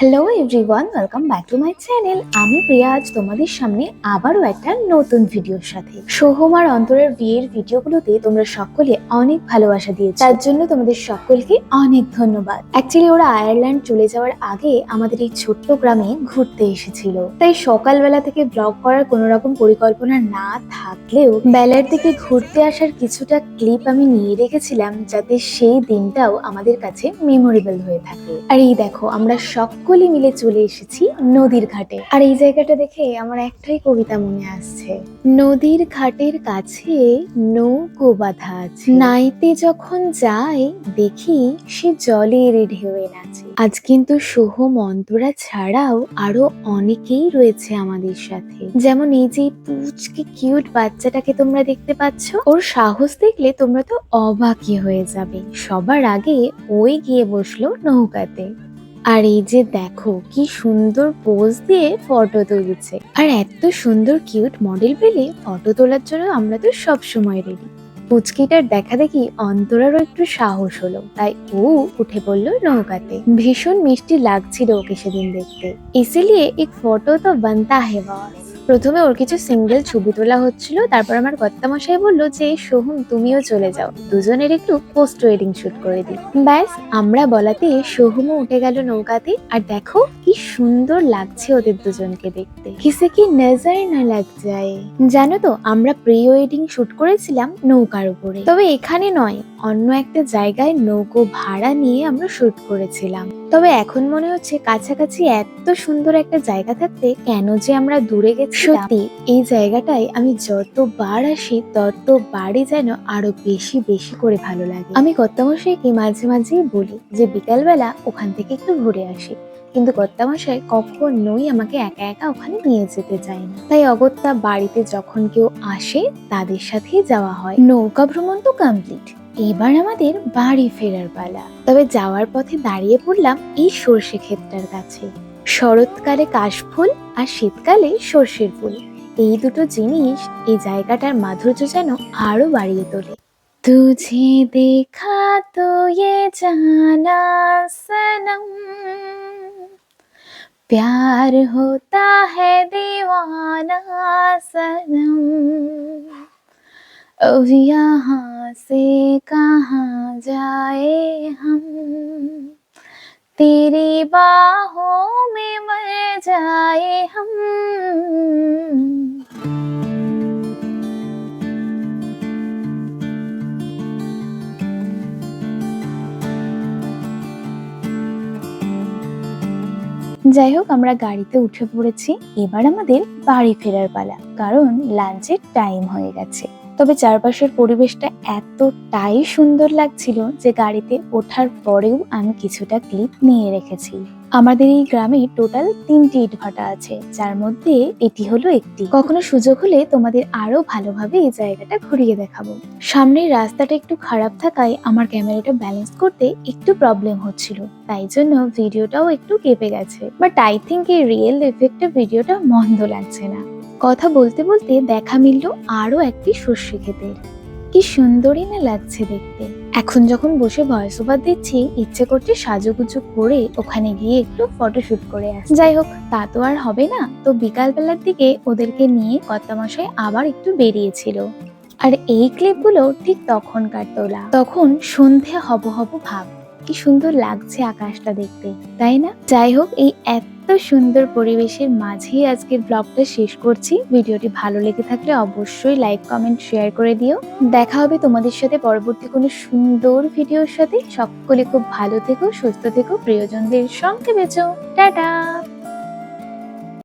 Hello everyone welcome back to my channel আমি প্রিয়া, আজ তোমাদের সামনে আবারও একটা নতুন ভিডিওর সাথে। সোহম আর অন্তরের বিয়ের ভিডিওগুলোতে তোমরা সকলে অনেক ভালোবাসা দিয়েছ। তার জন্য তোমাদের সকলকে অনেক ধন্যবাদ। অ্যাকচুয়ালি ওরা আয়ারল্যান্ড চলে যাওয়ার আগে আমাদের এই ছোট্ট গ্রামে ঘুরতে এসেছিল। তাই সকালবেলা থেকে ব্লগ করার কোনো রকম পরিকল্পনা না থাকলেও বেলার দিকে ঘুরতে আসার কিছুটা ক্লিপ আমি নিয়ে রেখেছিলাম যাতে সেই দিনটাও আমাদের কাছে মেমোরেবল হয়ে থাকে। আর এই দেখো, আমরা সকলে মিলে চলে এসেছি নদীর ঘাটে। আর এই জায়গাটা দেখে আমার একটাই কবিতা মনে আসছে। নদীর ঘাটের কাছে নৌকো বাঁধা আছে। নাইতে যখন যাই, দেখি সে জলের ঢেউয়ে নাচে। আজ কিন্তু সোহম অন্তরা ছাড়াও আরও অনেকেই রয়েছে আমাদের সাথে। যেমন এই যে পুচকে কিউট বাচ্চাটাকে তোমরা দেখতে পাচ্ছ, ওর সাহস দেখলে তোমরা তো অবাকই হয়ে যাবে। সবার আগে ওই গিয়ে বসল নৌকাতে। আর এই যে দেখো, কি সুন্দর পোজ দিয়ে ফটো তুলছে। আর এত সুন্দর কিউট মডেল পেলে ফটো তোলার জন্য আমরা তো সব সময় রেডি পুচকিটার দেখা দেখি অন্তরারও একটু সাহস হলো। তাই ও উঠে পড়ল নৌকাতে। ভীষণ মিষ্টি লাগছিল ওকে সেদিন দেখতে। ইসিলিয়ে এক ফটো তো বানতা হে বস। প্রথমে ওর কিছু সিঙ্গেল ছবি তোলা হচ্ছিল, তারপর আমার কর্তামশাই বলল যে, সোহম, তুমিও চলে যাও। দুজনের একটু পোস্ট ওয়েডিং শুট করে দিই। ব্যাস, আমরা বলাতে সোহমও উঠে গেল নৌকাতে। আর দেখো, কি সুন্দর লাগছে ওদের দুজনকে দেখতে। কিসে কি নজর না লাগ যায়। জানো তো, আমরা প্রি ওয়েডিং শুট করেছিলাম নৌকার উপরে। তবে এখানে নয়, অন্য একটা জায়গায় নৌকো ভাড়া নিয়ে আমরা শুট করেছিলাম। তবে এখন মনে হচ্ছে কাছাকাছি এত সুন্দর একটা জায়গা থাকতে কেন যে আমরা দূরে গেছি সত্যি, এই জায়গাটায় আমি যতবার আসি, ততবারই যেন আরও বেশি বেশি করে ভালো লাগে। আমি কর্তামশাইকে মাঝে মাঝেই বলি যে বিকালবেলা ওখান থেকে একটু ঘুরে আসি। কিন্তু কর্তামশাই কখনোই আমাকে একা একা ওখানে নিয়ে যেতে চায় না। তাই অগত্যা বাড়িতে যখন কেউ আসে, তাদের সাথেই যাওয়া হয়। নৌকা ভ্রমণ তো কমপ্লিট এবার আমাদের বাড়ি ফেরার পালা তবে যাওয়ার পথে দাঁড়িয়ে পড়লাম এই সর্ষে ক্ষেতটার কাছে শরৎকালে কাশফুল আর শীতকালে সর্ষের ফুল এই দুটো জিনিস এই জায়গাটার মাধুর্য যেন আরো বাড়িয়ে তোলে তুঝে দেখা তো ये जाना सनम प्यार होता है दीवाना सनम अब यहाँ से कहाँ जाए हम तेरी बाहों में मर जाए हम যাই হোক আমরা গাড়িতে উঠে পড়েছি এবার আমাদের বাড়ি ফেরার পালা কারণ লাঞ্চের টাইম হয়ে গেছে তবে চারপাশের পরিবেশটা এতটাই সুন্দর লাগছিল যে গাড়িতে ওঠার পরেও আমি কিছুটা ক্লিপ নিয়ে রেখেছি। আমাদের এই গ্রামে টোটাল তিনটি ইটভাটা আছে, যার মধ্যে এটি হলো একটি। কখনো সুযোগ হলে তোমাদের আরও ভালোভাবে এই জায়গাটা ঘুরিয়ে দেখাবো। সামনের রাস্তাটা একটু খারাপ থাকায় আমার ক্যামেরাটা ব্যালেন্স করতে একটু প্রবলেম হচ্ছিল। তাই জন্য ভিডিওটাও একটু কেঁপে গেছে। বাট আই থিঙ্ক এই রিয়েল এফেক্টে ভিডিওটা মন্দ লাগছে না। কথা বলতে বলতে দেখা মিলল আরও একটি শস্য ক্ষেতের। কি সুন্দরই না লাগছে দেখতে। এখন যখন বসে ভয়েস ওভার দিচ্ছি, ইচ্ছে করছে সাজুগুজু করে ওখানে গিয়ে একটু ফটোশুট করে আসি। যাই হোক, তা তো আর হবে না। তো বিকাল বেলার দিকে ওদেরকে নিয়ে কর্তামশাই আবার একটু বেরিয়েছিল। আর এই ক্লিপগুলো ঠিক তখনকার তোলা। তখন সন্ধে হব হব ভাব। কি সুন্দর লাগছে আকাশটা দেখতে, তাই না? যাই হোক, এই এত সুন্দর পরিবেশের মাঝেই আজকের ব্লগটা শেষ করছি। ভিডিওটি ভালো লেগে থাকলে অবশ্যই লাইক কমেন্ট শেয়ার করে দিও। দেখা হবে তোমাদের সাথে পরবর্তী কোনো সুন্দর ভিডিওর সাথে। সকলে খুব ভালো থেকো, সুস্থ থেকো, প্রিয়জনদের সঙ্গে বেঁচো। টাটা!